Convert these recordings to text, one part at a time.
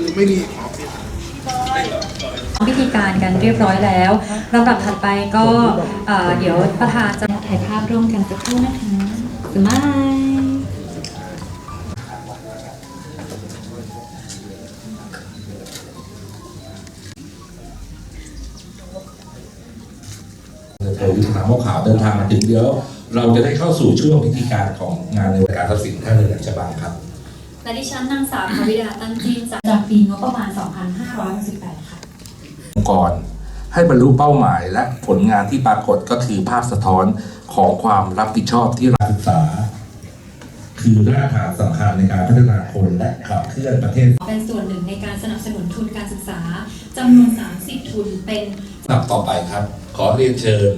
คือไม่มีพิธีการกันเรียบร้อยแล้วลำดับถัดไปก็เอ่อเดี๋ยวประธานจะถ่ายภาพร่วมกันสักครู่นะคะสมัยเธอวิทยาโมกขาวเดินทางมาถึงเดี๋ยว เราจะได้เข้าสู่ช่วงพิธีการของงานในวการทรัพย์สินท่าเรือแหลมฉบังครับ และดิฉันนางสาวพวิดาตั้งจีนจากจากปีงบประมาณ 2568ค่ะ องค์กรให้บรรลุเป้าหมายและผลงานที่ปรากฏก็คือภาพสะท้อนของความรับผิดชอบที่รัฐศึกษา คือรากฐานสำคัญในการพัฒนาคนและขับเคลื่อนประเทศเป็นส่วนหนึ่งในการสนับสนุนทุนการศึกษาจำนวน 30 ทุนเป็นลำดับต่อไปครับ ขอเรียนเชิญ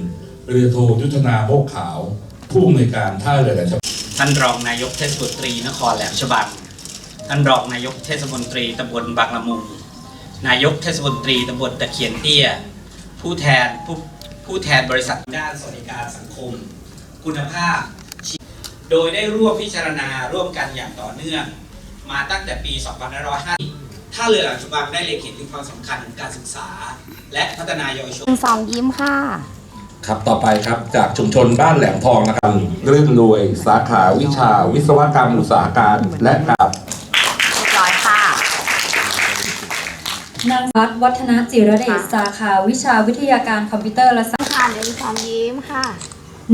เรือโทยุทธนาโมกขาว ผู้อำนวยการท่าเรือแหลมฉบัง ท่านรองนายกเทศมนตรีนครแหลมฉบัง ท่านรองนายกเทศมนตรีตำบลบางละมุง นายกเทศมนตรีตำบลตะเคียนเตี้ย ผู้แทนผู้ผู้แทนบริษัทด้านสวัสดิการสังคม คุณภาพชีวิตโดยได้ร่วมพิจารณาร่วมกันอย่างต่อเนื่อง มาตั้งแต่ปี 2550ท่าเรือแหลมฉบังได้เล็งเห็นถึงความสำคัญของการศึกษา และพัฒนายาวชนหนึ่งสองยิ้มค่ะครับ ต่อไปครับจากชุมชนบ้านแหลมทองนะครับรื่นรวย สาขาวิชาวิศวกรรมอุตสาหการ และการ เรียบร้อยค่ะ นางวัดวัฒนจิรเดชสาขาวิชาวิทยาการคอมพิวเตอร์และสค่ะหนึ่งสองยิ้มค่ะ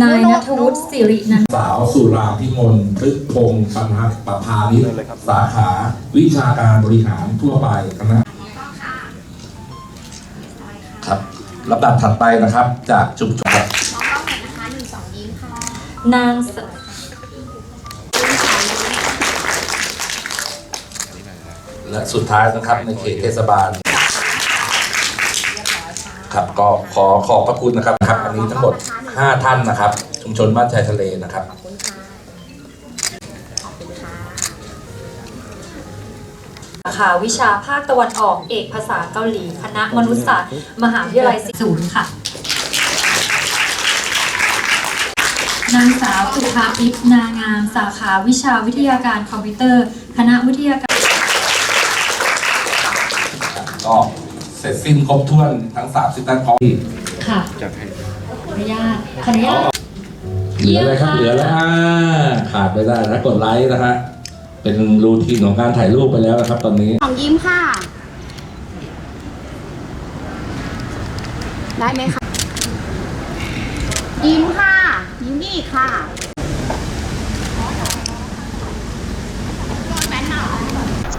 นายนัทวุฒิสิรินันท์สาวสุราพิมลพฤกพงศ์ปัญหาปภานิชสาขาวิชาการบริหารทั่วไปคณะครับลำดับถัดไปนะครับ จากชุมชนครับน้อง และสุดท้ายนะครับในเขตเทศบาล ครับก็ขอขอบพระคุณนะครับครับอันนี้ทั้งหมด 5 ท่านนะครับ ชุมชนบ้านชายทะเลนะครับ ขอบคุณค่ะขอบคุณค่ะสาขาวิชาภาคตะวันออกเอกภาษาเกาหลีคณะมนุษยศาสตร์ มหาวิทยาลัยศูนย์ค่ะนางสาวสุภาอิฟนางาม สาขาวิชาวิทยาการคอมพิวเตอร์ คณะวิทยาการ ก็เสร็จสิ้นครบถ้วนทั้ง30ท่านพร้อมค่ะขออนุญาตขออนุญาตเหลืออะไรครับเหลือแล้วอ่าขาดไม่ได้นะกดไลค์นะฮะเป็นรูทีนของการถ่ายรูปไปแล้วนะครับ ตอนนี้สองยิ้มค่ะ ได้ไหมคะยิ้มค่ะ ยิ้มอีกค่ะ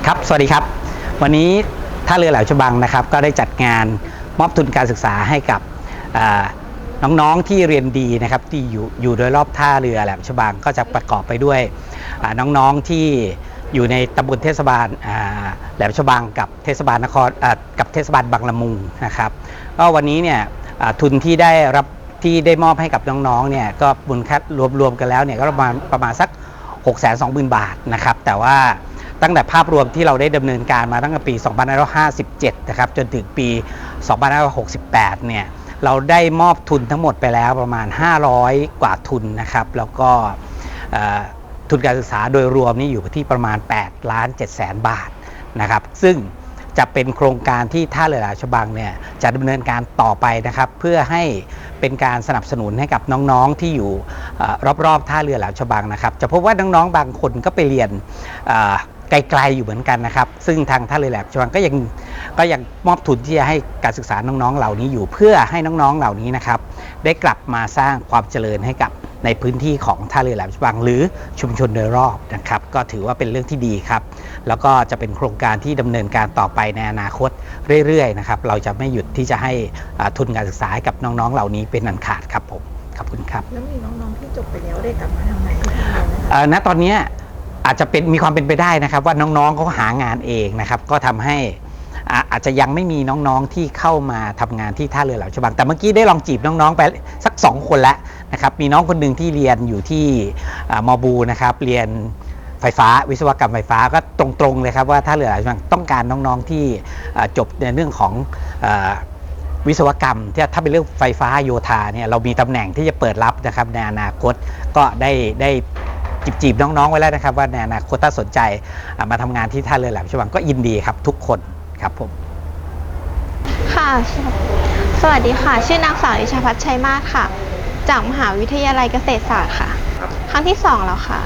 ครับ สวัสดีครับ วันนี้ ท่าเรือแหลมฉบังนะครับ ก็ได้จัดงานมอบทุนการศึกษาให้กับน้องๆที่เรียนดีนะครับที่อยู่อยู่โดยรอบท่าเรือแหลมฉบังก็จะประกอบไปด้วยน้องๆที่อยู่ในตำบลเทศบาลแหลมฉบังกับเทศบาลนครกับเทศบาลบางละมุงนะครับก็วันนี้เนี่ยทุนที่ได้รับที่ได้มอบให้กับน้องๆเนี่ยก็มูลค่ารวมๆกันแล้วเนี่ยก็ประมาณประมาณสัก 6 2 0 0 0 0 บาทนะครับแต่ว่า ตั้งแต่ภาพรวมที่เราได้ดำเนินการมาตั้งแต่ปี 2557 นะครับ จนถึงปี 2568 เนี่ย เราได้มอบทุนทั้งหมดไปแล้วประมาณ 500 กว่าทุนนะครับ แล้วก็ทุนการศึกษาโดยรวมนี่อยู่ที่ประมาณ 8 ล้าน7แสนบาทนะครับ ซึ่งจะเป็นโครงการที่ท่าเรือหลมฉบังเนี่ยจะดำเนินการต่อไปนะครับ เพื่อให้เป็นการสนับสนุนให้กับน้องๆที่อยู่อรอบๆท่าเรือหลมฉบังนะครับ จะพบว่าน้องๆบางคนก็ไปเรียน ไกลๆอยู่เหมือนกันนะครับ ซึ่งทางท่าเรือแหลมฉบังก็ยังก็ยังมอบทุนที่จะให้การศึกษาน้องๆเหล่านี้อยู่ เพื่อให้น้องๆเหล่านี้นะครับ ได้กลับมาสร้างความเจริญให้กับในพื้นที่ของท่าเรือแหลมฉบังหรือชุมชนโดยรอบนะครับ ก็ถือว่าเป็นเรื่องที่ดีครับ แล้วก็จะเป็นโครงการที่ดำเนินการต่อไปในอนาคตเรื่อยๆนะครับ เราจะไม่หยุดที่จะให้อ่าทุนการศึกษาให้กับน้องๆ เหล่านี้เป็นอันขาดครับผมขอบคุณครับแล้วมีน้องๆที่จบไปแล้วได้กลับมาทำงานที่ทำงานไหมคะเอ่อณตอนเนี้ย อาจจะเป็นมีความเป็นไปได้นะครับ ว่าน้องๆเขาหางานเองนะครับ ก็ทำให้อาจจะยังไม่มีน้องๆที่เข้ามาทำงานที่ท่าเรือแหลมฉบังแต่เมื่อกี้ได้ลองจีบน้องๆไปสัก 2 คนแล้วนะครับมีน้องคนหนึ่งที่เรียนอยู่ที่มอบูนะครับเรียนไฟฟ้าวิศวกรรมไฟฟ้าก็ตรงๆเลยครับว่าท่าเรือแหลมฉบังต้องการน้องๆที่จบในเรื่องของอวิศวกรรมที่ถ้าเป็นเรื่องไฟฟ้าโยธาเนี่ยเรามีตำแหน่งที่จะเปิดรับนะครับในอนาคตก็ได้ได้ จีบๆน้องๆไว้แล้วนะครับ ว่าในอนาคตถ้าสนใจอะมาทำงานที่ท่าเรือแหลมฉบังก็ยินดีครับทุกคนครับผมค่ะ สวัสดีค่ะ ชื่อนางสาวนิชาพัฒน์ชัยมาศค่ะ จากมหาวิทยาลัยเกษตรศาสตร์ค่ะ ครั้งที่สองแล้วค่ะ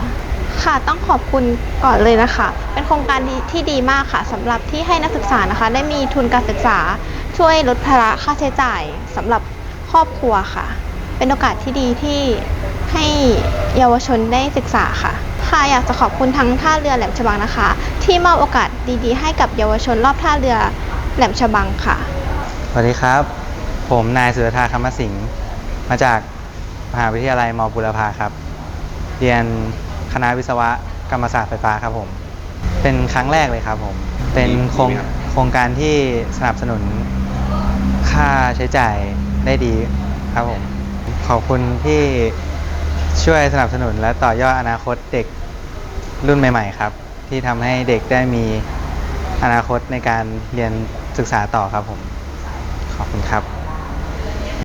ค่ะต้องขอบคุณก่อนเลยนะคะ เป็นโครงการดีที่ดีมากค่ะสำหรับที่ให้นักศึกษานะคะ ได้มีทุนการศึกษาช่วยลดภาระค่าใช้จ่ายสำหรับครอบครัวค่ะ เป็นโอกาสที่ดีที่ ให้เยาวชนได้ศึกษาค่ะ ค่ะอยากจะขอบคุณทั้งท่าเรือแหลมฉบังนะคะ ที่มอบโอกาสดีๆ ให้กับเยาวชนรอบท่าเรือแหลมฉบังค่ะ สวัสดีครับ ผมนายสุรธาคำมสิงห์มาจากมหาวิทยาลัยมบุรพาครับ เรียนคณะวิศวกรรมศาสตร์ไฟฟ้าครับผม เป็นครั้งแรกเลยครับผม เป็นโครงโครงการที่สนับสนุนค่าใช้จ่ายได้ดีครับผม ขอบคุณที่ ช่วยสนับสนุนและต่อยอดอนาคตเด็กรุ่นใหม่ ๆ ครับ ที่ทำให้เด็กได้มีอนาคตในการเรียนศึกษาต่อครับผม ขอบคุณครับ